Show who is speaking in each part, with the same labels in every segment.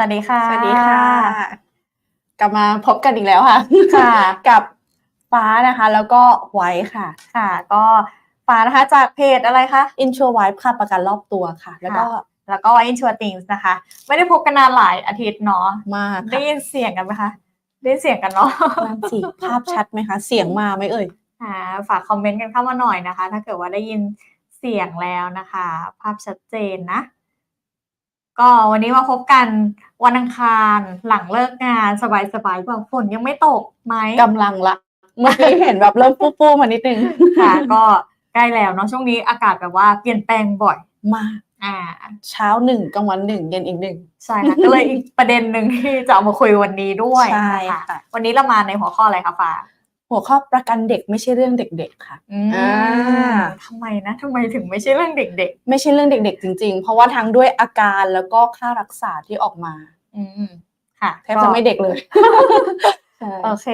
Speaker 1: สวัสดีค่ะ
Speaker 2: สวัสดีค่ะ กลับมาพบกันอีกแล้วค่ะ
Speaker 1: ค่ะ
Speaker 2: กับฟ้านะคะ แล้วก็ไว้ค่ะ
Speaker 1: ค่ะ ก็ฟ้านะคะจากเพจอะไรคะ
Speaker 2: Intro Vibe ค่ะประกันรอบตัวค่ะ แล้วก็
Speaker 1: แล้วก็ไว้ i n s u r e t h i n g s นะคะ ไม่ได้พบกันนานหลายอาทิตย์เนาะ
Speaker 2: มาก
Speaker 1: ได้
Speaker 2: ค่ะ
Speaker 1: ยินเสียงกันไหมคะได้ยินเสียงกันเนาะ
Speaker 2: นั่นสิภาพชัดไหมคะ เสียงมาไหมเอ่ย
Speaker 1: อ่าฝากคอมเมนต์กันเข้ามาหน่อยนะคะ ถ้าเกิดว่าได้ยินเสียงแล้วนะคะ ภาพชัดเจนนะ ก็วันนี้มาพบกันวันอังคารหลังเลิกงานสบายๆแบบฝนยังไม่ตกไหม
Speaker 2: กำลังละ เมื่อกี้เห็นแบบเริ่มปู้ๆมานิดนึง
Speaker 1: ค่ะ ก็ใกล้แล้วเนาะช่วงนี้อากาศแบบว่าเปลี่ยนแปลงบ่อย
Speaker 2: มาก
Speaker 1: อ่า
Speaker 2: เช้าหนึ่งกลางวันหนึ่งเย็นอีกหนึ่ง
Speaker 1: ใช่ค่ะก็เลยอีกประเด็นหนึ่งที่จะเอามาคุยวันนี้ด้วย
Speaker 2: ใช่
Speaker 1: นะคะ
Speaker 2: ค่ะ
Speaker 1: วันนี้เรามาในหัวข้ออะไรคะฟ้า
Speaker 2: หัวข้อประกันเด็กไม่ใช่เรื่องเด็ก ๆ ค่ะ
Speaker 1: อืม
Speaker 2: อ่า
Speaker 1: ทำไมนะทำไมถึงไม่ใช่เรื่องเด็ก
Speaker 2: ไม่ใช่เรื่องเด็ก ๆ จริง ๆ เพราะว่าทั้งด้วยอาการแล้วก็ค่ารักษาที่ออกมา
Speaker 1: ๆอืมค่ะ
Speaker 2: แทบจะไม่เด็กเลยใช่
Speaker 1: โอเค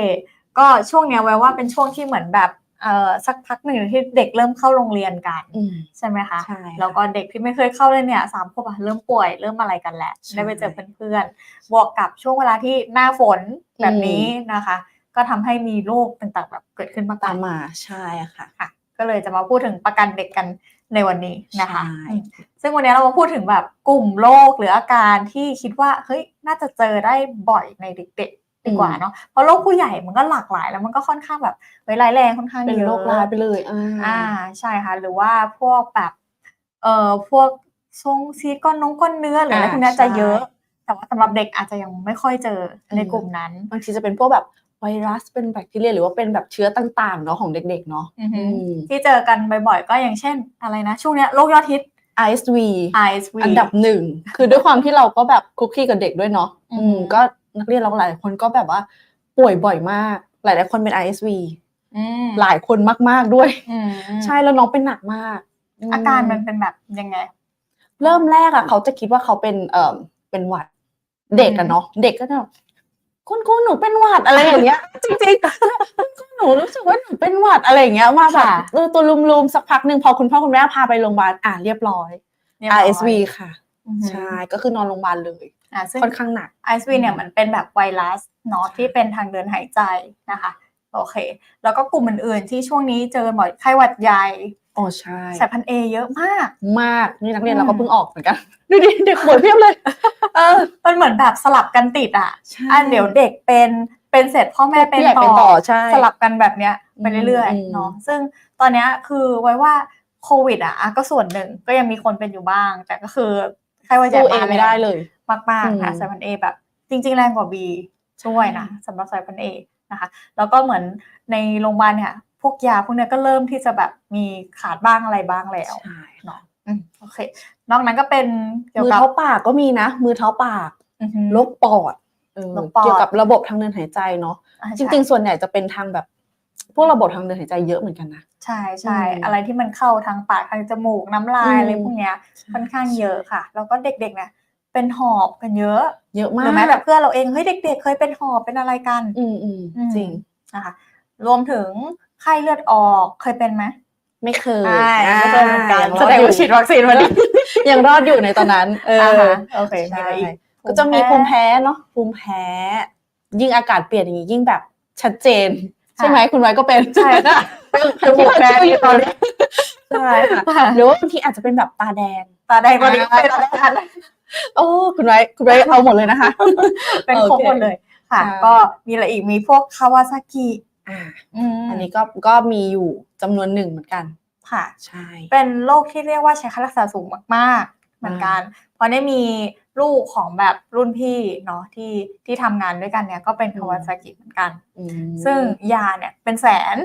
Speaker 1: ก็ช่วงเนี้ยไว้ว่าเป็นช่วงที่เหมือนแบบเอ่อสักพักหนึ่งที่เด็กเริ่มเข้าโรงเรียนกัน
Speaker 2: อืม
Speaker 1: ใช่ไหมคะ
Speaker 2: ใช่ค่ะ
Speaker 1: แล้วก็เด็กที่ไม่เคยเข้าเลยเนี่ยสามขวบอะเริ่มป่วยเริ่มอะไรกันแหละ
Speaker 2: ใช่
Speaker 1: ได้ไปเจอเพื่อนๆบวกกับช่วงเวลาที่หน้าฝนแบบนี้นะคะ ก็ทำให้มีโรคต่างๆแบบเกิดขึ้นมาก
Speaker 2: ตาม
Speaker 1: มาย
Speaker 2: มาใช่ค่ะ
Speaker 1: ค่ะ ก็เลยจะมาพูดถึงประกันเด็กกันในวันนี้นะคะ
Speaker 2: ใช่
Speaker 1: อืมซึ่งวันนี้เรามาพูดถึงแบบกลุ่มโรคหรืออาการที่คิดว่าเฮ้ยน่าจะเจอได้บ่อยในเด็กๆดีกว่าเนาะเพราะโรคผู้ใหญ่มันก็หลากหลาย แล้วมันก็ค่อนข้างแบบเฮ้ยร้ายแรงค่อนข้าง
Speaker 2: เป็น
Speaker 1: เยอะ
Speaker 2: โรคร้ายไปเลยอ่า
Speaker 1: อ่าใช่ค่ะ หรือว่าพวกแบบเอ่อพวกทรงซีดก้อนนงก้อนเนื้อหรืออะไร
Speaker 2: อ่า
Speaker 1: พวกเนี้ย
Speaker 2: ใช่
Speaker 1: จะเยอะ แต่ว่าสำหรับเด็กอาจจะยังไม่ค่อยเจอใน
Speaker 2: อืม
Speaker 1: กลุ่มนั้น
Speaker 2: บางทีจะเป็นพวกแบบ ไวรัสเป็นแบคทีเรีย หรือว่าเป็นแบบเชื้อต่างๆเนาะของเด็กๆเนาะ
Speaker 1: อือฮึ
Speaker 2: อืม
Speaker 1: ที่เจอกันบ่อยๆ ก็อย่างเช่นอะไรนะ ช่วงเนี้ยโรคยอดฮิต
Speaker 2: ISV
Speaker 1: ISV
Speaker 2: อันดับหนึ่ง คือด้วยความที่เราก็แบบคุกคีกับเด็กด้วยเนาะ
Speaker 1: อืม
Speaker 2: อืมก็นักเรียนเราหลายคนก็แบบว่าป่วยบ่อยมาก หลายๆคนเป็น ISV
Speaker 1: อืม
Speaker 2: หลายคนมากๆด้วย
Speaker 1: อืม
Speaker 2: ใช่แล้วน้องเป็นหนักมาก
Speaker 1: อาการมันเป็นแบบยังไง
Speaker 2: เริ่มแรกอะเขาจะคิดว่าเขาเป็นเอ่อเป็นหวัด เด็กอะเนาะเด็กก็จะแบบ คุณครูหนูเป็นหวัดอะไรอย่างเงี้ย จริงๆคุณครูหนูรู้สึกว่าหนูเป็นหวัดอะไรอย่างเงี้ยมาแบบ
Speaker 1: ค่ะ
Speaker 2: เออตัวลุมๆสักพักหนึ่งพอคุณพ่อคุณแม่พาไปโรงพยาบาลอะเรียบร้อย
Speaker 1: เรียบร้อย
Speaker 2: RSV ค่ะ
Speaker 1: อือฮึ
Speaker 2: ใช่ก็คือนอนโรงพยาบาลเลย
Speaker 1: อ่าซึ่ง
Speaker 2: ค่อนข้างหนัก
Speaker 1: ISV เนี่ยมันเป็นแบบไวรัสเนาะที่เป็นทางเดินหายใจนะคะ โอเค แล้วก็กลุ่มอื่นๆที่ช่วงนี้เจอบ่อยไข้หวัดใหญ่
Speaker 2: อ๋อใช่
Speaker 1: สายพันธุ์เอเยอะมาก
Speaker 2: มากนี่นักเรียน
Speaker 1: อืม
Speaker 2: เราก็เพิ่งออกเหมือนกันดูดิเด็กป่วยเพียบเลย เออ
Speaker 1: มันเหมือนแบบสลับกันติดอะ
Speaker 2: ใช่
Speaker 1: อะเดี๋ยวเด็กเป็นเป็นเสร็จพ่อแม่เป็น
Speaker 2: ผู้ใหญ่
Speaker 1: ต่
Speaker 2: เป็นต่
Speaker 1: อ
Speaker 2: อใช่
Speaker 1: สลับกันแบบเนี้ยไปเรื่อย
Speaker 2: อืม
Speaker 1: ๆเนาะซึ่งตอนเนี้ยคือไว้ว่าโควิดอะอะก็ส่วนหนึ่งก็ยังมีคนเป็นอยู่บ้าง แต่ก็คือไข้หวัดใหญ่
Speaker 2: สู้เองไม่ได้เลย
Speaker 1: มากมากๆค่ะ
Speaker 2: อืม
Speaker 1: สายพันธุ์เอแบบจริง ๆ แรงกว่าบีด้วยนะสำหรับสายพันธุ์เอนะคะ แล้วก็เหมือนในโรงพยาบาลเนี่ย พวกยาพวกเนี้ยก็เริ่มที่จะแบบมีขาดบ้างอะไรบ้างแล้ว
Speaker 2: ใช่
Speaker 1: เนาะอืมโอเค นอกนั้นก็เป็นเกี่ยว
Speaker 2: มือ
Speaker 1: กับ
Speaker 2: เท้าปากก็มีนะ มือเท้าปาก
Speaker 1: อือฮึ
Speaker 2: โรคปอดเออ
Speaker 1: โรคปอด
Speaker 2: เกี่ยวกับระบบทางเดินหายใจเนาะ
Speaker 1: อ่า
Speaker 2: จริง ๆ ส่วนใหญ่จะเป็นทางแบบ พวกระบบทางเดินหายใจเยอะเหมือนกันนะ
Speaker 1: ใช่ใช่
Speaker 2: อืม
Speaker 1: อะไรที่มันเข้าทางปากทางจมูกน้ำลาย
Speaker 2: อืม
Speaker 1: อะไรพวกเนี้ยค่อนข้างเยอะค่ะ แล้วก็เด็กๆเนี่ยเป็นหอบกันเยอะ
Speaker 2: เยอะ
Speaker 1: ห
Speaker 2: มา
Speaker 1: รื
Speaker 2: ก
Speaker 1: อแม้แบบเพื่อนเราเองเฮ้ยเด็ก ๆ เคยเป็นหอบเป็นอะไรกัน
Speaker 2: อืมอืม
Speaker 1: อืม
Speaker 2: จริง
Speaker 1: นะคะ รวมถึง ไข้เลือดออกเคยเป็นไหม
Speaker 2: ไม่เคย
Speaker 1: ใช่ไม่เคยเหมือนกัน
Speaker 2: อ่า
Speaker 1: แสดงว่าฉีดวัคซีนมาดี
Speaker 2: ยังรอดอยู่ในตอนนั้น เออ
Speaker 1: อ่า
Speaker 2: อ
Speaker 1: ฮะโอเคมี
Speaker 2: ใช่
Speaker 1: อะไรอีก
Speaker 2: ก็จะมีภูมิแพ้เนาะภูมิแพ้ ยิ่งอากาศเปลี่ยนอย่างนี้ยิ่งแบบชัดเจน ใช่ไหมคุณไว้ก็เป็น
Speaker 1: ใช่ค่ะ
Speaker 2: เป็นภูมิแพ้อยู่ตอนนี้ใช่ค่ะ
Speaker 1: ค่ะ
Speaker 2: หรือว่าบางทีอาจจะเป็นแบบตาแดง
Speaker 1: ตาแดงตอนนี้ก็เป็น
Speaker 2: อ่าโอ้คุณไว้คุณไว้เอาหมดเลยนะคะ
Speaker 1: เป็นครบหมดเลยค่ะ
Speaker 2: ค่ะ
Speaker 1: ก็มีอะไรอีกมีพวกคาวาซากิ
Speaker 2: อ่า
Speaker 1: อืม
Speaker 2: อันนี้ก็ก็มีอยู่จำนวนหนึ่งเหมือนกัน
Speaker 1: ค่ะ
Speaker 2: ใช่
Speaker 1: เป็นโรคที่เรียกว่าใช้ค่ารักษาสูงมาก ๆ เหมือนกัน เพราะได้มีลูกของแบบรุ่นพี่เนาะที่ที่ทำงานด้วยกันเนี่ยก็เป็น
Speaker 2: อืม
Speaker 1: คาวาซากิเหมือนกัน
Speaker 2: อืม
Speaker 1: ซึ่งยาเนี่ยเป็นแสน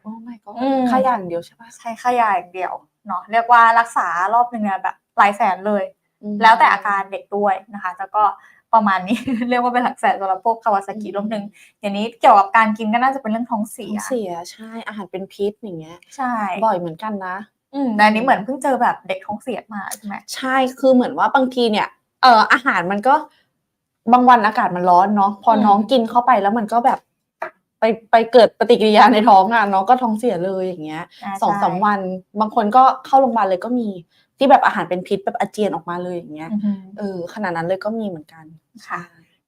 Speaker 2: โอ้ my god
Speaker 1: อืม
Speaker 2: ค่าอย่างเดียวใช่ปะ
Speaker 1: ใช้ค่ายาอย่างเดียวเนาะเรียกว่ารักษารอบหนึ่งเนี่ยแบบหลายแสนเลย
Speaker 2: อืม
Speaker 1: แล้วแต่อาการเด็กด้วยนะคะ แล้วก็ ประมาณนี้ เรียกว่าเป็นหลักแสนสำหรับพวกคาวาซากิ
Speaker 2: อืม
Speaker 1: รวมถึงอย่างนี้เกี่ยวกับการกินก็น่าจะเป็นเรื่องท้องเสี
Speaker 2: ท้อยงเสียใช่อาหารเป็นพิษอย่างเงี้ย
Speaker 1: ใช่
Speaker 2: บ่อยเหมือนกันนะ
Speaker 1: อืมแต่อันนี้เหมือนเพิ่งเจอแบบเด็กท้องเสียมาใช่ไหม
Speaker 2: ใช่คือเหมือนว่าบางทีเนี่ยเอออาหารมันก็บางวันอากาศมันร้อนเนาะพอน้องกินเข้าไปแล้วมันก็แบบไปไปเกิดปฏิกิริยาในท้องอะน้องก็ท้องเสียเลยอย่างเงี้ยาสอง
Speaker 1: ใช่
Speaker 2: สามวันบางคนก็เข้าโรงพยาบาลเลยก็มี ที่แบบอาหารเป็นพิษแบบอาเจียนออกมาเลยอย่างเงี้ย
Speaker 1: อือฮึ
Speaker 2: เออขนาดนั้นเลยก็มีเหมือนกัน
Speaker 1: ค่ะ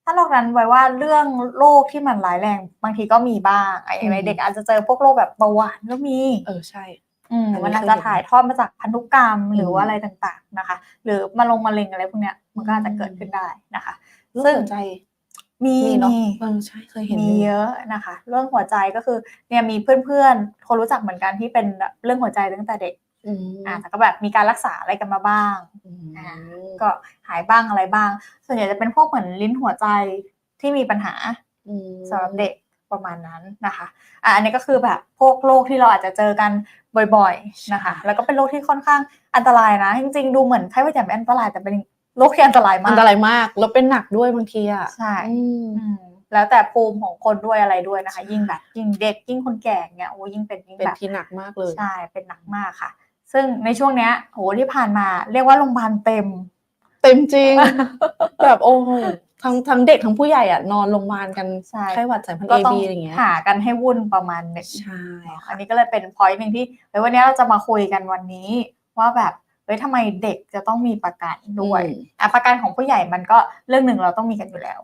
Speaker 1: ถ้านอกนั้นไว้ว่าเรื่องโรคที่มันร้ายแรงบางทีก็มีบ้างไอ้ใน
Speaker 2: อืม
Speaker 1: เด็กอาจจะเจอพวกโรคแบบเบาหวานก็มี
Speaker 2: เออใช่
Speaker 1: อืม
Speaker 2: อันนี้
Speaker 1: มันอาจ
Speaker 2: เคย
Speaker 1: จะ
Speaker 2: เห็น
Speaker 1: ถ่ายทอดมาจากพันธุกรรมหรือว่า
Speaker 2: อืม
Speaker 1: อะไรต่างๆนะคะ หรือมาลงมะเร็งอะไรพวกเนี้ยมันก็อาจจะเกิดขึ้นได้นะคะ
Speaker 2: โรค
Speaker 1: ซึ่ง
Speaker 2: หัวใจ
Speaker 1: มี
Speaker 2: มีเนาะ
Speaker 1: มี
Speaker 2: เออใช่เคยเห็น
Speaker 1: มี
Speaker 2: อยู่
Speaker 1: เยอะนะคะ เรื่องหัวใจก็คือเนี่ยมีเพื่อนๆคนรู้จักเหมือนกันที่เป็นเรื่องหัวใจตั้งแต่เด็ก
Speaker 2: อืม
Speaker 1: อ่าแต่ก็แบบมีการรักษาอะไรกันมาบ้าง
Speaker 2: อืม
Speaker 1: อ่าก็หายบ้างอะไรบ้าง ส่วนใหญ่จะเป็นพวกเหมือนลิ้นหัวใจที่มีปัญหา
Speaker 2: อืม
Speaker 1: สำหรับเด็กประมาณนั้นนะคะอะอันนี้ก็คือแบบพวกโรคที่เราอาจจะเจอกันบ่อยๆนะคะ แล้วก็เป็นโรคที่ค่อนข้างอันตรายนะ จริงๆดูเหมือนไข้หวัดใหญ่ไม่อันตรายแต่เป็นโรคที่อันตรายมา
Speaker 2: อั
Speaker 1: ก
Speaker 2: นตรายมากแล้วเป็นหนักด้วยบางทีอะ
Speaker 1: ใช่
Speaker 2: อืม
Speaker 1: อืมแล้วแต่ภูมิของคนด้วยอะไรด้วยนะคะ ยิ่งแบบยิ่งเด็กยิ่งคนแก่เนี่ยโอ้ยิ่งเป็นยิ่ง
Speaker 2: เป็น
Speaker 1: แบบ
Speaker 2: ที่หนักมากเลย
Speaker 1: ใช่เป็นหนักมากค่ะ ซึ่งในช่วงเนี้ยโหที่ผ่านมา เรียกว่าโรงพยาบาลเต็ม
Speaker 2: เต็มจริง แบบโอ้โหทั้งทั้งเด็กทั้งผู้ใหญ่อะนอนโรงพยาบาลกัน
Speaker 1: ใช่
Speaker 2: ไข้หวัดสายพันธุ์
Speaker 1: ก็
Speaker 2: เอ
Speaker 1: ต้อง
Speaker 2: บีอะไรอย่างเงี้ย
Speaker 1: หากันให้วุ่นประมาณหนึ่ง
Speaker 2: ใช่
Speaker 1: อันนี้ก็เลยเป็นพอยต์หนึ่งที่เฮ้ยวันนี้เราจะมาคุยกันวันนี้ ว่าแบบเฮ้ยทำไมเด็กจะต้องมีประกันด้วย
Speaker 2: อืม
Speaker 1: อะประกันของผู้ใหญ่มันก็เรื่องหนึ่งเราต้องมีกันอยู่แล้ว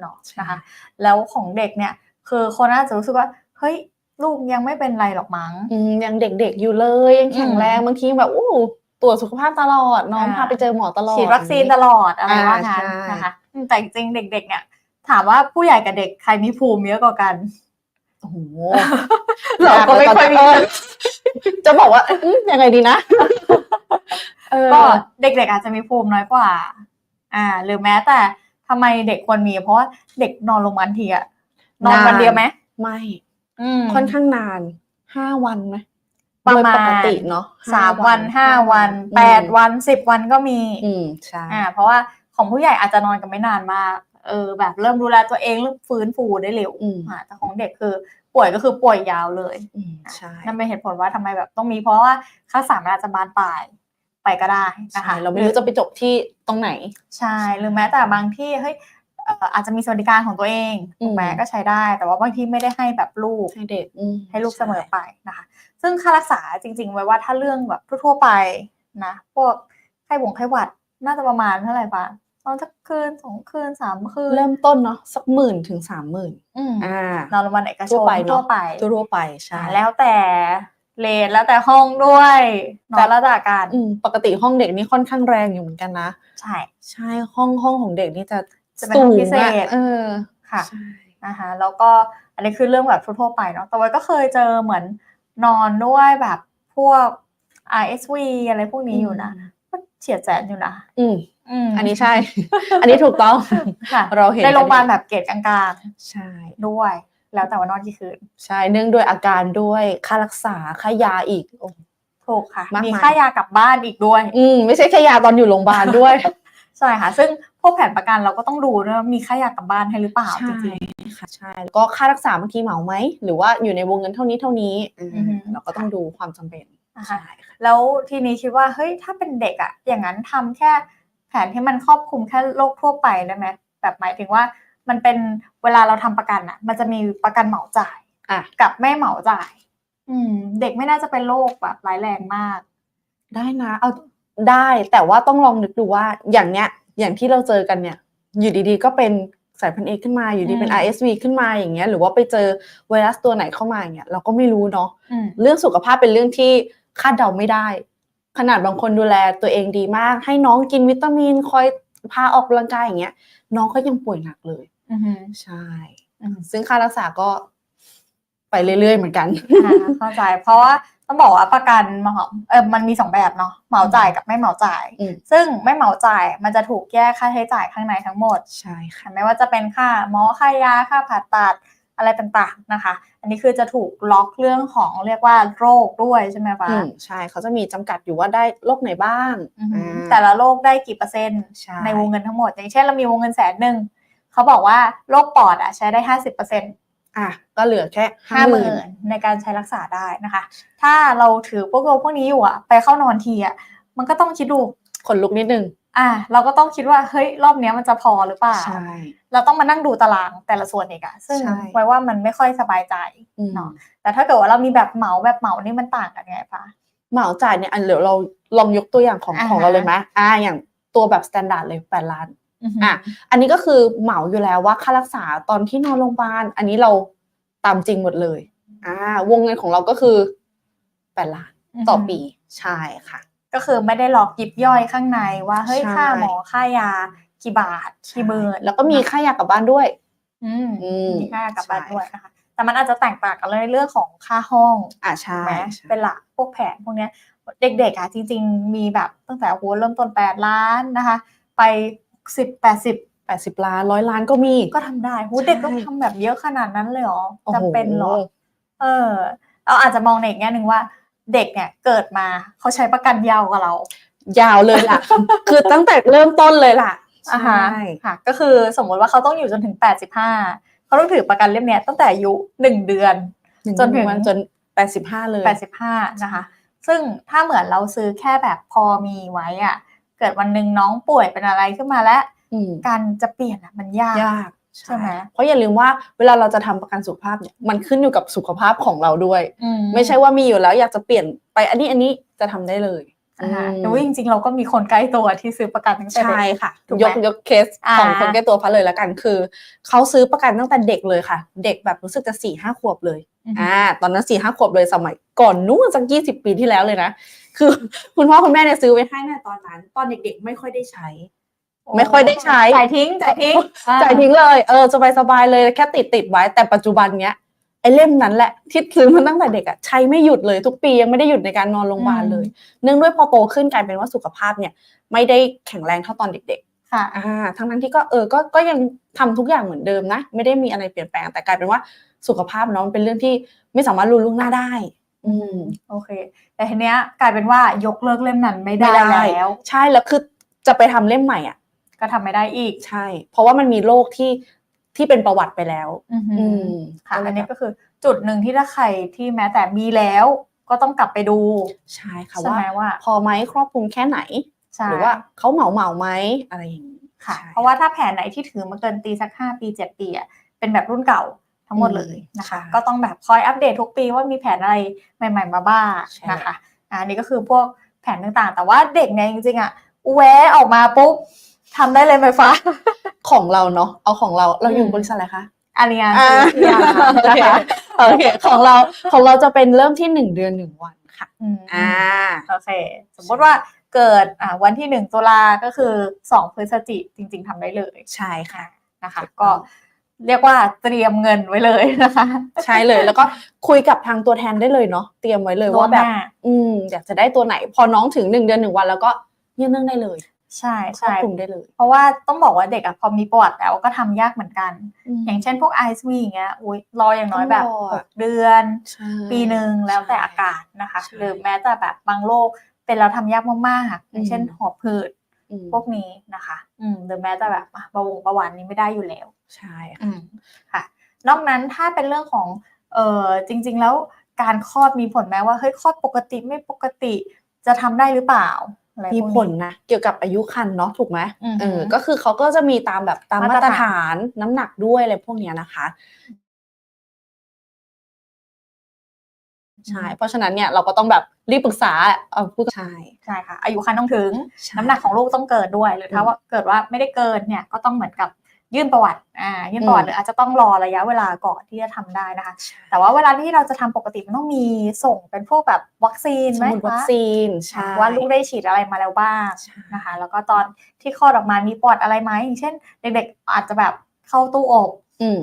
Speaker 1: เนาะ
Speaker 2: ใช่
Speaker 1: นะคะแล้วของเด็กเนี่ย คือคนอาจจะรู้สึกว่าเฮ้ย ลูกยังไม่เป็นไรหรอกมั้ง
Speaker 2: อืมยังเด็กๆอยู่เลยยังแข็งแรงบางทีแบบอู้ตรวจสุขภาพตลอดน้อง
Speaker 1: อ่า
Speaker 2: พาไปเจอหมอตลอด
Speaker 1: ฉีดวัคซีนตลอดอะไร
Speaker 2: อ่า
Speaker 1: ว่างั้น
Speaker 2: ใช่
Speaker 1: นะคะอืมแต่จริงๆเด็ก ๆ เนี่ย ถามว่าผู้ใหญ่กับเด็กใครมีภูมิเยอะกว่ากัน
Speaker 2: โอ้โห
Speaker 1: เราก็ไม่ค่อยมี
Speaker 2: จะบอกว่าอืมยังไงดีนะเออ
Speaker 1: ก็เด็กๆอาจจะมีภูมิน้อยกว่า อ่า หรือแม้แต่ทำไมเด็กควรมี เพราะว่าเด็กนอนโรงพยาบาลทีอะนอนวันเดียวไหม
Speaker 2: ไม่
Speaker 1: อืม
Speaker 2: ค่อนข้างนานห้าวันไหม
Speaker 1: ประมาณ
Speaker 2: โดยปกติเนาะ
Speaker 1: สามวันห้าวัน
Speaker 2: อืม
Speaker 1: แปดวันสิบวันก็มี
Speaker 2: อืมใช่
Speaker 1: อ่าเพราะว่าของผู้ใหญ่อาจจะนอนกันไม่นานมากเออแบบเริ่มดูแลตัวเองเริ่มฟื้นฟูได้เร็ว
Speaker 2: อืม
Speaker 1: อ่าแต่ของเด็กคือป่วยก็คือป่วยยาวเลย
Speaker 2: อืมใช่
Speaker 1: นั่นเป็นเหตุผลว่าทำไมแบบต้องมีเพราะว่าค่าสามารถจะบานปลายไปก็ได้นะ
Speaker 2: ใช่
Speaker 1: คะ
Speaker 2: เราไม่รู้จะไปจบที่ตรงไหน
Speaker 1: ใช่หรือแม้แต่บางที่เฮ้ยเอ่ออาจจะมีสวัสดิการของตัวเองถูกไหม
Speaker 2: อืม
Speaker 1: ก็ใช้ได้ แต่ว่าบางที่ไม่ได้ให้แบบลูก
Speaker 2: ให้เด็กอืม
Speaker 1: ให้ลูก
Speaker 2: ใช่
Speaker 1: เสมอไปนะคะ ซึ่งค่ารักษาจริง ๆ ไว้ว่าถ้าเรื่องแบบทั่วๆไปนะพวกไข้หวงไข้หวัดน่าจะประมาณเท่าไหร่ปะนอนสักคืนสองคืนสามคืน
Speaker 2: เริ่มต้นเนาะสักหมื่นถึงสามหมื่น
Speaker 1: อืม
Speaker 2: อ่า
Speaker 1: นอนโรงพยาบาลเอกช
Speaker 2: ทั่วนไป
Speaker 1: ทั่
Speaker 2: เนาะ
Speaker 1: วไป
Speaker 2: ทั่วๆไปใช่
Speaker 1: อ่าแล้วแต่เลทแล้วแต่ห้องด้วยเน
Speaker 2: แต่
Speaker 1: อะแล้วแต่อาการ
Speaker 2: อืมปกติห้องเด็กนี่ค่อนข้างแรงอยู่เหมือนกันนะ
Speaker 1: ใช่
Speaker 2: ใช่ห้องห้องของเด็กนี่จะ
Speaker 1: จะเป็นห้องพิเศษ
Speaker 2: สูงอะเออ
Speaker 1: ค่ะ
Speaker 2: ใช่
Speaker 1: นะคะแล้วก็อันนี้คือเรื่องแบบทั่วๆไปเนาะแต่ว่าก็เคยเจอเหมือนนอนด้วยแบบพวก RSV อะไรพวกนี้อยู่นะก็เฉียดแสนอยู่นะ
Speaker 2: อืม
Speaker 1: อืม
Speaker 2: อันนี้ใช่ อันนี้ถูกต้อง
Speaker 1: ค่ะ
Speaker 2: เราเห็น
Speaker 1: ในโรงพยาบาล
Speaker 2: กันอยู่
Speaker 1: แบบเกรดกลาง
Speaker 2: ใช่
Speaker 1: ๆด้วย แล้วแต่ว่านอนกี่คืน
Speaker 2: ใช่เนื่องด้วยอาการด้วยค่ารักษาค่ายาอีกโอ้
Speaker 1: ถูกค่ะ
Speaker 2: มากมาย
Speaker 1: มีค่ายากลับบ้านอีกด้วย
Speaker 2: อืมไม่ใช่แค่ยาตอนอยู่โรงพยาบาลด้วย
Speaker 1: ใช่ค่ะ ซึ่งพวกแผนประกันเราก็ต้องดูด้วยว่ามีค่ายากลับบ้านให้หรือเปล่าจ
Speaker 2: ใช่
Speaker 1: ริง
Speaker 2: ค่ะใช่แล้วก็ค่ารักษาบางทีเหมาไหม หรือว่าอยู่ในวงเงินเท่านี้เท่านี้อืม
Speaker 1: อือฮึ
Speaker 2: เราก็ต้องดูความจำเป็น
Speaker 1: ๆนะคะ
Speaker 2: ใช่ค่ะ
Speaker 1: แล้วทีนี้คิดว่าเฮ้ยถ้าเป็นเด็กอะอย่างนั้นทำแค่แผนที่มันครอบคลุมแค่โรคทั่วไปได้ไหมแบบหมายถึงว่ามันเป็นเวลาเราทำประกันอะมันจะมีประกันเหมาจ่าย
Speaker 2: อะ
Speaker 1: กับไม่เหมาจ่าย อืม เด็กไม่น่าจะเป็นโรคแบบร้ายแรงมาก
Speaker 2: ได้นะ เอา ได้แต่ว่าต้องลองนึกดูว่าอย่างเนี้ยอย่างที่เราเจอกันเนี่ย อยู่ดีๆ ก็เป็นสายพันธุ์เอขึ้นมาอยู่ดีเป็น
Speaker 1: อืม
Speaker 2: RSV ขึ้นมาอย่างเงี้ยหรือว่าไปเจอไวรัสตัวไหนเข้ามาอย่างเงี้ยเราก็ไม่รู้เนาะ
Speaker 1: อืม
Speaker 2: เรื่องสุขภาพเป็นเรื่องที่คาดเดาไม่ได้ ขนาดบางคนดูแลตัวเองดีมาก ให้น้องกินวิตามินคอยพาออกกำลังกายอย่างเงี้ย น้องก็ยังป่วยหนักเลย
Speaker 1: อือหือ
Speaker 2: ใช่
Speaker 1: อืม
Speaker 2: ซึ่งค่ารักษาก็ ไปเรื่อยๆเหมือนกัน
Speaker 1: อ่าเข้าใจ เพราะว่าต้องบอกว่าประกันมาหอมเออมันมีสองแบบเนาะเหมาจ่ายกับไม่เหมาจ่าย
Speaker 2: อืม
Speaker 1: ซึ่งไม่เหมาจ่ายมันจะถูกแยกค่าใช้จ่ายข้างในทั้งหมด
Speaker 2: ใช่ค่ะ
Speaker 1: ค่ะ ไม่ว่าจะเป็นค่าหมอค่ายาค่าผ่าตัดอะไรต่างๆนะคะ อันนี้คือจะถูกล็อกเรื่องของเรียกว่าโรคด้วยใช่ไหมฟ้า
Speaker 2: อืมใช่เขาจะมีจำกัดอยู่ว่าได้โรคไหนบ้าง
Speaker 1: อือหือ
Speaker 2: อ่า
Speaker 1: แต่ละโรคได้กี่เปอร์เซ็นต์
Speaker 2: ใช่
Speaker 1: ในวงเงินทั้งหมด อย่างเช่นเรามีวงเงินแสนหนึ่งเขาบอกว่าโรคปอดอะใช้ได้ห้าสิบเปอร์เซ็นต์
Speaker 2: อะก็เหลือแค่
Speaker 1: ห้าหมื่นในการใช้รักษาได้นะคะ ถ้าเราถือพวกโรคพวกนี้อยู่อะ ไปเข้านอนทีอะมันก็ต้องคิดดู
Speaker 2: ขนลุกนิดนึง
Speaker 1: อะเราก็ต้องคิดว่าเฮ้ยรอบเนี้ยมันจะพอหรือเปล่า
Speaker 2: ใช่
Speaker 1: เราต้องมานั่งดูตารางแต่ละส่วนอีกอะซึ่ง
Speaker 2: ใช่
Speaker 1: ไว้ว่ามันไม่ค่อยสบายใจ
Speaker 2: อืม
Speaker 1: เนาะแต่ถ้าเกิดว่าเรามีแบบเหมาแบบเหมานี่มันต่างกันไงปะ
Speaker 2: เหมาจ่ายเนี่ยอันเดี๋ยวเราลองยกตัวอย่างของ
Speaker 1: อ่า
Speaker 2: ของเราเลยไหมอ่าอย่างตัวแบบสแตนดาร์ดเลยแปดล้าน
Speaker 1: อือฮึ
Speaker 2: อะอันนี้ก็คือเหมาอยู่แล้วว่าค่ารักษาตอนที่นอนโรงพยาบาลอันนี้เราตามจริงหมดเลยอ่าวงเงินของเราก็คือแปดล้านต่อปีใช่ค่ะ
Speaker 1: ก็คือไม่ได้หลอกยิบย่อยข้างในว่าเฮ้ย
Speaker 2: ใช่
Speaker 1: ค่าหมอค่ายากี่บาทกี่หมื่น
Speaker 2: แล้วก็มีค่ายากลับบ้านด้วย
Speaker 1: อืม
Speaker 2: อืม
Speaker 1: มีค่ากลับบ้าน
Speaker 2: ใช่
Speaker 1: ด้วยนะคะแต่มันอาจจะแตกต่างกันเลยในเรื่องของค่าห้อง
Speaker 2: อ่าใช่
Speaker 1: ไหม
Speaker 2: ใช่
Speaker 1: เป็นหลักพวกแผนพวกเนี้ย เด็กๆอะจริง ๆ มีแบบตั้งแต่โหเริ่มต้นแปดล้านนะคะ ไป สิบแปดสิบ
Speaker 2: แปดสิบล้านร้อยล้านก็มี
Speaker 1: ก็ทำได้โห
Speaker 2: ใช่
Speaker 1: เด็กต้องทำแบบเยอะขนาดนั้นเลยเหรอ
Speaker 2: โอ้โห
Speaker 1: จำเป็นเหรอ เออ เราอาจจะมองในอีกแง่หนึ่งว่า เด็กเนี่ยเกิดมาเขาใช้ประกันยาวกว่าเรา
Speaker 2: ยาวเลยล่ะ คือตั้งแต่เริ่มต้นเลยล่ะ
Speaker 1: อ่าฮะ
Speaker 2: ใช่
Speaker 1: ค่ะ ก็คือสมมติว่าเขาต้องอยู่จนถึงแปดสิบห้าเขาต้องถือประกันเล่มเนี้ยตั้งแต่อายุหนึ่งเดือน จนถึง
Speaker 2: วันจนแปดสิบห้าเลย
Speaker 1: แปดสิบห้านะคะ ซึ่งถ้าเหมือนเราซื้อแค่แบบพอมีไว้อะ เกิดวันหนึ่งน้องป่วยเป็นอะไรขึ้นมาแล้ว
Speaker 2: อืม
Speaker 1: การจะเปลี่ยนอะมันยาก
Speaker 2: ยาก
Speaker 1: ใช่ไหม
Speaker 2: เพราะอย่าลืมว่าเวลาเราจะทำประกันสุขภาพเนี่ยมันขึ้นอยู่กับสุขภาพของเราด้วย
Speaker 1: อื
Speaker 2: ไม่ใช่ว่ามีอยู่แล้วอยากจะเปลี่ยนไปอันนี้อันนี้จะทำได้เลย
Speaker 1: อ่า
Speaker 2: อืม
Speaker 1: แต่ว่าจริงๆเราก็มีคนใกล้ตัวที่ซื้อประกันตั้งแต่เด็
Speaker 2: ใช่
Speaker 1: ก
Speaker 2: ค่ะ
Speaker 1: ถูกไหม
Speaker 2: ยกยกเคส
Speaker 1: อ่า
Speaker 2: ของคนใกล้ตัวพัดเลยแล้วกันคือเขาซื้อประกันตั้งแต่เด็กเลยค่ะ เด็กแบบรู้สึกจะสี่ห้าขวบเลย
Speaker 1: อือฮึ
Speaker 2: อ่าตอนนั้นสี่ห้าขวบเลยสมัยก่อนนู้นสักยี่สิบปีที่แล้วเลยนะ คือคุณพ่อคุณแม่เนี่ยซื้อไว้ให้ในตอนนั้น ตอนเด็กๆ ไม่ค่อยได้ใช้ ไม่ค่อยได้ใช้
Speaker 1: จ่ายทิ้งจ่ายทิ้ง
Speaker 2: จ่ายทิ้งเลยเออสบายสบายๆเลยแค่ติดติดๆไว้แต่ปัจจุบันเนี้ยไอ้เล่มนั้นแหละที่ซื้อมาตั้งแต่เด็กอะใช้ไม่หยุดเลย ทุกปียังไม่ได้หยุดในการนอนโรงพยาบาลเลย เนื่องด้วยพอโตขึ้นกลายเป็นว่าสุขภาพเนี่ย ไม่ได้แข็งแรงเท่าตอนเด็ก
Speaker 1: ค่ะ
Speaker 2: ๆอ่าทั้งนั้นที่ก็เออก็ก็ยังทำทุกอย่างเหมือนเดิมนะ ไม่ได้มีอะไรเปลี่ยนแปลงแต่กลายเป็นว่าสุขภาพเนาะมันเป็นเรื่องที่ไม่สามารถรู้ล่วงหน้าได้ อืม
Speaker 1: โอเค แต่ทีเนี้ยกลายเป็นว่ายกเลิกเล่มนั้นไม่ได้
Speaker 2: ไม่ได้
Speaker 1: แล้ว
Speaker 2: ใช่แล้วคือจะไปทำเล่มใหม่อะ
Speaker 1: ก็ทำไม่ได้อีก
Speaker 2: ใช่ เพราะว่ามันมีโรคที่ที่เป็นประวัติไปแล้ว
Speaker 1: อือหือ
Speaker 2: อืม
Speaker 1: ค่ะ
Speaker 2: ก็เลย
Speaker 1: อันนี้
Speaker 2: แบบ
Speaker 1: ก็คือจุดหนึ่งที่ถ้าใครที่แม้แต่มีแล้วก็ต้องกลับไปดู
Speaker 2: ใช่ค่ะ
Speaker 1: ใช่
Speaker 2: ว่า
Speaker 1: ไหมว่า
Speaker 2: พอไหมครอบคลุมแค่ไหน
Speaker 1: ใช่
Speaker 2: หรือว่าเขาเหมาเหมาไหมอะไรอย่างนี้
Speaker 1: ค่ะ
Speaker 2: ใช่
Speaker 1: เพราะว่าถ้าแผนไหนที่ถือมาเกินปีสักห้าปีเจ็ดปีอะเป็นแบบรุ่นเก่า ทั้งหมดเลยนะคะ
Speaker 2: ใช่
Speaker 1: ก็ต้องแบบคอยอัปเดตทุกปีว่ามีแผนอะไรใหม่ ๆ มาบ้าง
Speaker 2: ใช่
Speaker 1: นะคะอะอันนี้ก็คือพวกแผนต่างๆ แต่ว่าเด็กเนี่ยจริงๆอะแวะออกมาปุ๊บทำได้เลยไฟฟ้า
Speaker 2: ของเราเนาะเอาของเราเราอยู่
Speaker 1: อืม
Speaker 2: บริษัทอะไรคะ
Speaker 1: อาริยา
Speaker 2: อ่า
Speaker 1: เซีย
Speaker 2: โอ
Speaker 1: นะ
Speaker 2: เค
Speaker 1: คะ
Speaker 2: โอเคของเราของเราจะเป็นเริ่มที่หนึ่งเดือนหนึ่งวันค่ะ
Speaker 1: อืม
Speaker 2: อ่า
Speaker 1: โอเคสมมติว่าเกิดอ่าวันที่หนึ่งตุลาก็คือสองพฤศจิจริง ๆทำได้เลย
Speaker 2: ใช่ค่ะ
Speaker 1: นะคะ
Speaker 2: ถูกต้
Speaker 1: ก็
Speaker 2: อง
Speaker 1: เรียกว่าเตรียมเงินไว้เลยนะคะ
Speaker 2: ใช่เลยแล้วก็คุยกับทางตัวแทนได้เลยเนาะเตรียมไว้เลยว่าแบบ
Speaker 1: ล่วงหน้
Speaker 2: อืมอยากจะได้ตัวไหน พอน้องถึงหนึ่งเดือนหนึ่งวัน แล้วก็ยื่นเรื่องได้เลย
Speaker 1: ใช่
Speaker 2: ครอบ
Speaker 1: ใช่
Speaker 2: คลุมได้เลย
Speaker 1: เพราะว่าต้องบอกว่าเด็กอะพอมีประวัติแล้วก็ทำยากเหมือนกัน อย่างเช่นพวกไอซ์วีอย่างเงี้ยอุ้ยรออย่างน้อยแบบ
Speaker 2: ต้องรอ
Speaker 1: ห
Speaker 2: อะ
Speaker 1: กเดือน
Speaker 2: ใช่
Speaker 1: ปีหนึ่งแล้วแต่
Speaker 2: ใช่
Speaker 1: อากาศนะคะ
Speaker 2: ใช่
Speaker 1: หรือแม้แต่แบบบางโรคเป็นแล้วทำยากมากๆอย่างเช่น
Speaker 2: อืม
Speaker 1: หอบหืด
Speaker 2: อืม
Speaker 1: พวกนี้นะคะอืมหรือแม้แต่แบบอะเบาหวงเบาหวานนี้ไม่ได้อยู่แล้ว
Speaker 2: ใช่ค่ะ
Speaker 1: อืมค่ะ นอกนั้นถ้าเป็นเรื่องของเออจริง ๆ แล้วการคลอดมีผลไหมว่าเฮ้ยคลอดปกติไม่ปกติจะทำได้หรือเปล่าอะไร
Speaker 2: มี
Speaker 1: พวกนี้
Speaker 2: ผลนะเกี่ยวกับอายุคันเนาะถูกไหม
Speaker 1: อือฮึ
Speaker 2: เออก็คือเขาก็จะมีตามแบบตาม
Speaker 1: มา
Speaker 2: มา
Speaker 1: ต
Speaker 2: ต
Speaker 1: ร
Speaker 2: ร
Speaker 1: ฐาน
Speaker 2: ฐานน้ำหนักด้วยอะไรพวกเนี้ยนะคะ ใช่เพราะฉะนั้นเนี่ยเราก็ต้องแบบรีบปรึกษาเออผู้ใช่
Speaker 1: ใช่ค่ะ อายุคันต้องถึง
Speaker 2: ใช่
Speaker 1: น้ำหนักของลูกต้องเกินด้วย หรือถ้า
Speaker 2: อืม
Speaker 1: ว่าเกิดว่าไม่ได้เกินเนี่ยก็ต้องเหมือนกับยื่นประวัติอ่ายื่นประวัติ
Speaker 2: อืม
Speaker 1: หรืออาจจะต้องรอระยะเวลาก่อนที่จะทำได้นะคะ แต่ว่าเวลาที่เราจะทำปกติมันต้องมีส่งเป็นพวกแบบวัคซีน
Speaker 2: ส
Speaker 1: ไหม
Speaker 2: มุดวัค
Speaker 1: คะ
Speaker 2: ซีนใช่
Speaker 1: ว่าลูกได้ฉีดอะไรมาแล้วบ้าง
Speaker 2: ใช่
Speaker 1: นะคะ แล้วก็ตอนที่คลอดออกมามีปอดอะไรไหมอย่างเช่น เด็กๆอาจจะแบบเข้าตู้อบ
Speaker 2: อืม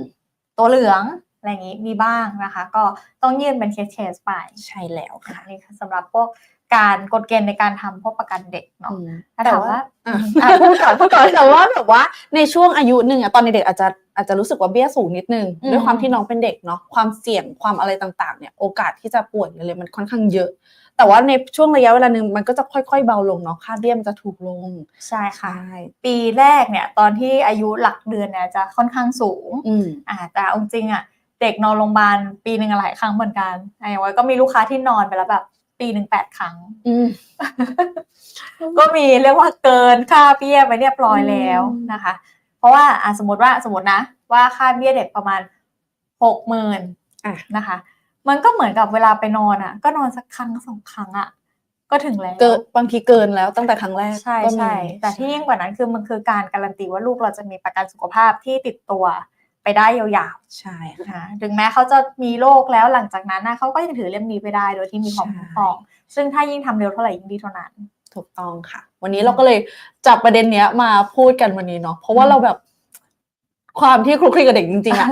Speaker 1: ตัวเหลือง อะไรอย่างนี้มีบ้างนะคะ ก็ต้องยื่นเป็นเคสเคสไป
Speaker 2: ใช่แล้ว
Speaker 1: ค่ะ
Speaker 2: ค่ะ
Speaker 1: นี่คือสำหรับพวกการกฎเกณฑ์ในการทำพวกประกันเด็กเนาะ
Speaker 2: อืม
Speaker 1: ถ้าถามว่า
Speaker 2: อะอะพูดก่อนพูดก่อนแต่ว่าแบบว่าในช่วงอายุหนึ่งอะตอนเด็กๆอาจจะอาจจะรู้สึกว่าเบี้ยสูงนิดนึง
Speaker 1: อืม
Speaker 2: ด้วยความที่น้องเป็นเด็กเนาะความเสี่ยงความอะไรต่างๆเนี่ยโอกาสที่จะป่วยอะไรมันค่อนข้างเยอะ แต่ว่าในช่วงระยะเวลาหนึ่งมันก็จะค่อยๆเบาลงเนาะค่าเบี้ยมันจะถูกลง
Speaker 1: ใช่ค่ะ
Speaker 2: ใช่
Speaker 1: ปีแรกเนี่ยตอนที่อายุหลักเดือนเนี่ยจะค่อนข้างสูง
Speaker 2: อืม
Speaker 1: อ่าแต่เอาจริงๆอะ เด็กนอนโรงพยาบาลปีหนึ่งหลายครั้งเหมือนกันอะอย่างไว้ก็มีลูกค้าที่นอนไปแล้วแบบ ปีหนึ่งแปดครั้ง
Speaker 2: อืม
Speaker 1: ก็มีเรียกว่าเกินค่าเบี้ยไปเรียบร้อยแล้ว
Speaker 2: อืม
Speaker 1: นะคะ เพราะว่าอะสมมติว่าสมมตินะ ว่าค่าเบี้ยเด็กประมาณหกหมื่น
Speaker 2: อะ
Speaker 1: นะคะ มันก็เหมือนกับเวลาไปนอนอะ ก็นอนสักครั้งสองครั้งอะก็ถึงแล้ว
Speaker 2: เกินบางทีเกินแล้วตั้งแต่ครั้งแรก
Speaker 1: ใช่
Speaker 2: ก็มี
Speaker 1: ใช่แต่ที่ยิ่งกว่านั้นคือมันคือการการันตีว่าลูกเราจะมีประกันสุขภาพที่ติดตัว ไปได้ยาว
Speaker 2: ใช่ค่ะ
Speaker 1: ๆนะถึงแม้เขาจะมีโรคแล้วหลังจากนั้นนะเขาก็ยังถือเล่มนี้ไปได้โดยที่มีความ
Speaker 2: ใช่
Speaker 1: คุ้มครอง ซึ่งถ้ายิ่งทำเร็วเท่าไหร่ยิ่งดีเท่านั้น
Speaker 2: ถูกต้องค่ะ วันนี้เราก็เลยจับประเด็นเนี้ยมาพูดกันวันนี้เนาะเพราะว่า
Speaker 1: อืม
Speaker 2: เราแบบความที่คลุกคลีกับเด็กจริงๆอะ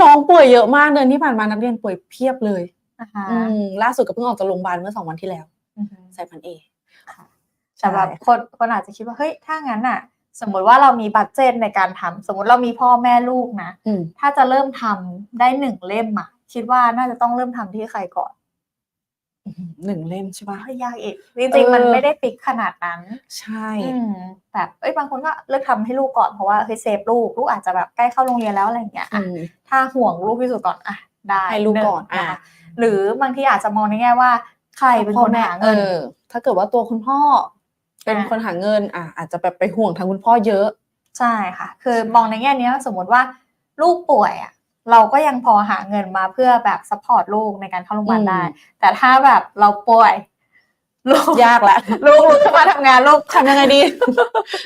Speaker 2: น้องป่วยเยอะมากเดือนที่ผ่านมานักเรียนป่วยเพียบเลย
Speaker 1: นะคะ
Speaker 2: อืมล่าสุดก็เพิ่งออกจากโรงพยาบาลเมื่อสองวันที่แล้ว
Speaker 1: อือฮึ
Speaker 2: สายพันธุ์เอ
Speaker 1: ค่ะแต่แบบคนคนอาจจะคิดว่าเฮ้ยถ้างั้นน่ะ สมมติว่าเรามีบัตเจตในการทำสมมติเรามีพ่อแม่ลูกนะ
Speaker 2: อืม
Speaker 1: ถ้าจะเริ่มทำได้หนึ่งเล่มอะคิดว่าน่าจะต้องเริ่มทำที่ใครก่อน
Speaker 2: หนึ่งเล่มใช่ปะ
Speaker 1: เฮ้ยยากอีกจริงๆมัน
Speaker 2: เออ
Speaker 1: ไม่ได้ฟิกขนาดนั้น
Speaker 2: ใช่
Speaker 1: อืมแบบเอ้ยบางคนก็เลือกทำให้ลูกก่อนเพราะว่าเฮ้ยเซฟลูกลูกอาจจะแบบใกล้เข้าโรงเรียนแล้วอะไรอย่างเงี้ย
Speaker 2: อื
Speaker 1: อะ
Speaker 2: ม
Speaker 1: ถ้าห่วงลูกที่สุดก่อนอะได้
Speaker 2: ให้ลูกก่อน
Speaker 1: หงนะคะ
Speaker 2: อะ
Speaker 1: หรือบางทีอาจจะมองในแง่ว่า ใครเป็นคนหาเงิน
Speaker 2: ออถ้าเกิดว่าตัวคุณพ่อ เป็น
Speaker 1: อะ
Speaker 2: คนหาเงินอะอาจจะแบบไปห่วงทางคุณพ่อเยอะ
Speaker 1: ใช่ค่ะ คือมองในแง่เนี้ยสมมติว่าลูกป่วยอะเราก็ยังพอหาเงินมาเพื่อแบบซัพพอร์ตลูกในการเข้าโรงพยาบาล
Speaker 2: อืม
Speaker 1: ได้ แต่ถ้าแบบเราป่วย ลูก
Speaker 2: ยากแล้ว
Speaker 1: ลูกลุกขึ้นมาทำงานลูก
Speaker 2: ทำยังไงดี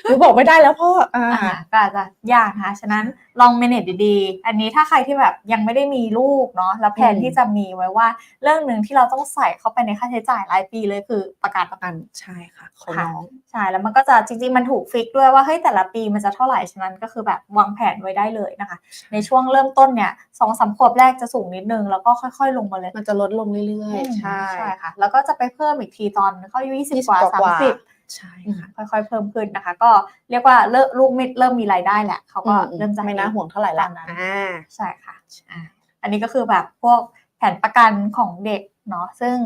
Speaker 2: หนูบอกไม่ได้แล้วพ่ออ่า
Speaker 1: อ่าก็อาจจะยากนะคะฉะนั้นลอง manage ดีๆ อันนี้ถ้าใครที่แบบยังไม่ได้มีลูกเนาะแล้วแผน
Speaker 2: อืม
Speaker 1: ที่จะมีไว้ว่า เรื่องหนึ่งที่เราต้องใส่เข้าไปในค่าใช้จ่ายรายปีเลยคือประกัน
Speaker 2: ประกันใช่ค่ะของ
Speaker 1: ค่ะ
Speaker 2: น้อง
Speaker 1: ใช่แล้วมันก็จะจริงๆมันถูกฟิกด้วยว่าเฮ้ยแต่ละปีมันจะเท่าไหร่ฉะนั้นก็คือแบบวางแผนไว้ได้เลยนะคะ ในช่วงเริ่มต้นเนี่ยสองสามขวบแรกจะสูงนิดนึงแล้วก็ค่อย ๆ ลงมาเลย
Speaker 2: มันจะลดลงเรื่อยๆใช่
Speaker 1: ใช่ค่ะ แล้วก็จะไปเพิ่มอีกทีตอนเขาอายุยี่สิบกว่าสามสิบ
Speaker 2: ใช่
Speaker 1: อืม
Speaker 2: ค่ะ
Speaker 1: ค่อยๆ เพิ่มขึ้นนะคะ ก็เรียกว่าเริ่มลูกมิดเริ่มมีรายได้แหละเขาก็
Speaker 2: อื
Speaker 1: เริ่มจะ
Speaker 2: ไม่น่าห่วงเท่าไหร่ละ
Speaker 1: ตามนั้น
Speaker 2: อ่า
Speaker 1: ใช่ค่ะอ่าอันนี้ก็คือแบบพวกแผนประกันของเด็กเนาะซึ่ง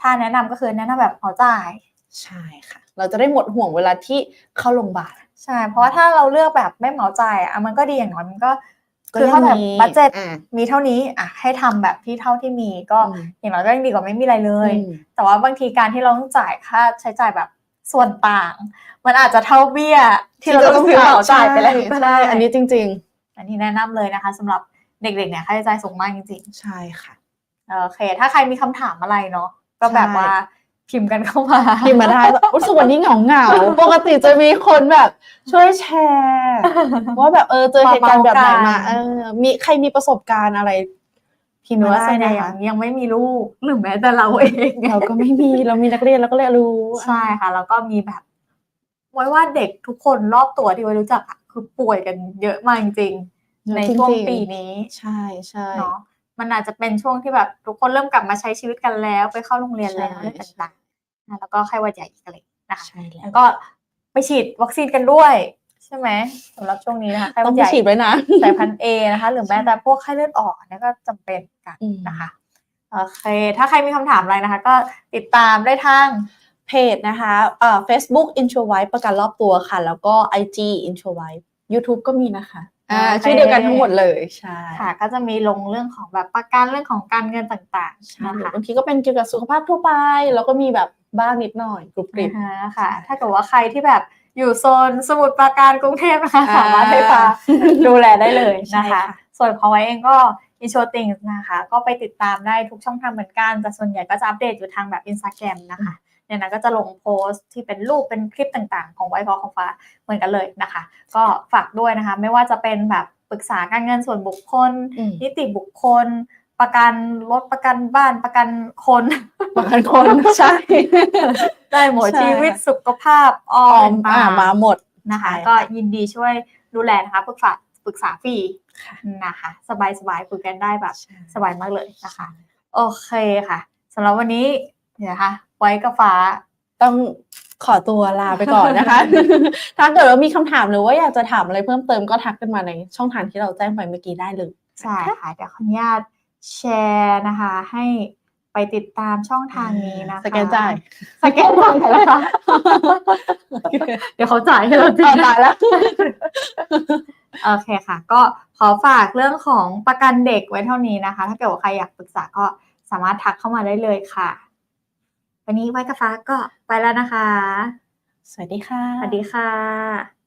Speaker 1: ถ้าแนะนำก็คือแนะนำแบบเหมาจ่าย
Speaker 2: ใช่ค่ะ เราจะได้หมดห่วงเวลาที่เข้าโรงพยาบาล
Speaker 1: ใช่ เพราะว่าถ้าเราเลือกแบบไม่เหมาจ่ายอะมันก็ดีอย่างน้อยมันก็
Speaker 2: ก็
Speaker 1: คือ
Speaker 2: ยัง
Speaker 1: ถ้าแบบ
Speaker 2: มี
Speaker 1: บัตเจ็ต
Speaker 2: อ่า
Speaker 1: มีเท่านี้อะให้ทำแบบที่เท่าที่มีก็
Speaker 2: อืม
Speaker 1: อย่างน้อยก็ยังดีกว่าไม่มีอะไรเลย
Speaker 2: อืม
Speaker 1: แต่ว่าบางทีการที่เราต้องจ่ายค่าใช้จ่ายแบบส่วนต่าง มันอาจจะเท่าเบี้ย ที่เราต้องซื้อเหมาจ่ายไปแล้วก็
Speaker 2: ใช่
Speaker 1: ได้
Speaker 2: อันนี้จริง
Speaker 1: อันนี้แนะนำเลยนะคะสำหรับเด็กๆเนี่ยค่าใช้จ่ายสูงมากจริง
Speaker 2: ๆ ใช่ค่ะ
Speaker 1: ๆโอเค ถ้าใครมีคำถามอะไรเนาะก็แบบ
Speaker 2: ใช่
Speaker 1: ว่า พิมพ์กันเข้ามา
Speaker 2: พิมพ์มาได้รู้สึกวันนี้เหงาเหงาๆปกติจะมีคนแบบ ช่วยแชร์ว่าแบบเออเจอเหตุการณ์แบบไหนมา
Speaker 1: เมาๆกัน
Speaker 2: เออ มีใครมีประสบการณ์อะไร พิม
Speaker 1: ห
Speaker 2: พ์
Speaker 1: รือ
Speaker 2: มา
Speaker 1: ว่า
Speaker 2: ได้
Speaker 1: ส่วนใหญ่
Speaker 2: นะคะ
Speaker 1: ยังไม่มีลูกหรือแม้แต่เราเอง
Speaker 2: เราก็ไม่มีเรามีนักเรียนเราก็เลยรู้
Speaker 1: ใช่ค่ะ แล้วก็มีแบบ ไว้ว่าเด็กทุกคนรอบตัวที่ไว้รู้จักอะคือป่วยกันเยอะมากจริงๆในช่วงปีนี้
Speaker 2: ใช่ใช่
Speaker 1: เนาะ มันอาจจะเป็นช่วงที่แบบทุกคนเริ่มกลับมาใช้ชีวิตกันแล้ว ไปเข้าโรงเรียนแล้ว
Speaker 2: ใช่
Speaker 1: อะไรต่างๆนะแล้วก็ไข้หวัดใหญ่อีกอะไรนะคะ
Speaker 2: ใช่แล้
Speaker 1: แล้ววก็ไปฉีดวัคซีนกันด้วย ใช่ไหมสำหรับช่วงนี้นะคะไข้ห
Speaker 2: ต้
Speaker 1: วั
Speaker 2: อง
Speaker 1: ด
Speaker 2: ไป
Speaker 1: ใหญ่
Speaker 2: ฉีดไว้นะ
Speaker 1: สายพันธุ์เอนะคะ หรือแม้แต่พวกไข้เลือดออกเนี่ยก็จำเป็นกัน
Speaker 2: อืม
Speaker 1: นะคะโอเค ถ้าใครมีคำถามอะไรนะคะ ก็ติดตามได้ทาง
Speaker 2: เพจนะคะเอ่อ Facebook Intro Wife ประกันรอบตัวค่ะ แล้วก็ IG Intro Wife YouTube ก็มีนะคะ อ่า
Speaker 1: โอเค
Speaker 2: ชื่อเดียวกันทั้งหมดเลยใช่
Speaker 1: ค่ะ ก็จะมีลงเรื่องของแบบประกันเรื่องของการเงินต่างๆ
Speaker 2: ใช่
Speaker 1: นะคะ
Speaker 2: บางทีก็เป็นเกี่ยวกับสุขภาพทั่วไป แล้วก็มีแบบบ้างนิดหน่อยกรุบกริบ
Speaker 1: อ่าฮะค่ะ
Speaker 2: ใช่
Speaker 1: ถ้าเกิดว่าใครที่แบบอยู่โซนสมุทรปราการกรุงเทพนะคะ
Speaker 2: อ่า
Speaker 1: สามารถให้พาดูแลได้เลย
Speaker 2: ใช่
Speaker 1: นะคะ
Speaker 2: ค่ะ
Speaker 1: ส่วนของไว้เองก็อินโชติงนะคะ ก็ไปติดตามได้ทุกช่องทางเหมือนกันแต่ส่วนใหญ่ก็จะอัปเดตอยู่ทางแบบอินสตาแกรมนะคะ ในนั้นก็จะลงโพสต์ที่เป็นรูปเป็นคลิปต่างๆ ของไว้พอของฟ้าเหมือนกันเลยนะคะ ก็ฝากด้วยนะคะ ไม่ว่าจะเป็นแบบปรึกษาการเงินส่วนบุคคล
Speaker 2: อืม
Speaker 1: นิติบุคคล ประกันรถประกันบ้านประกันคน
Speaker 2: บางคนใช่
Speaker 1: ได้หมด
Speaker 2: ใช่
Speaker 1: ชีวิต
Speaker 2: ค่ะ
Speaker 1: สุขภาพอ
Speaker 2: อ
Speaker 1: อ
Speaker 2: อ
Speaker 1: ม
Speaker 2: มอ่ามาหมด
Speaker 1: นะคะ
Speaker 2: ใช่ค่ะ
Speaker 1: ก็ยินดีช่วยดูแลนะคะปรึกษาปรึกษาฟรีนะคะ สบายสบายๆคุยกันได้แบบ สบายมากเลยนะคะ โอเคค่ะสำหรับวันนี้เดี๋ยวนะคะ ไว้กับฟ้า
Speaker 2: ต้องขอตัวลาไปก่อนนะคะ ถ้าเกิดว่ามีคำถามหรือว่าอยากจะถามอะไรเพิ่มเติมก็ทักกันมาในช่องทางที่เราแจ้งไปเมื่อกี้ได้เลย
Speaker 1: ใช่ค่ะเดี๋ยวขออนุญาตแชร์นะคะ ให้ไปติดตามช่องทางนี้นะคะ
Speaker 2: สแกนจ่าย
Speaker 1: สแกนจ่ายแล้วค่ะเดี๋ยวเขาจ่ายให้เราจริง
Speaker 2: ตายแล้ว
Speaker 1: โอเคค่ะ ก็ขอฝากเรื่องของประกันเด็กไว้เท่านี้นะคะ ถ้าเกิดว่าใครอยากปรึกษาก็สามารถทักเข้ามาได้เลยค่ะ วันนี้ไว้กับฟ้าก็ไปแล้วนะคะ
Speaker 2: สวัสดีค่ะ
Speaker 1: สวัสดีค่ะ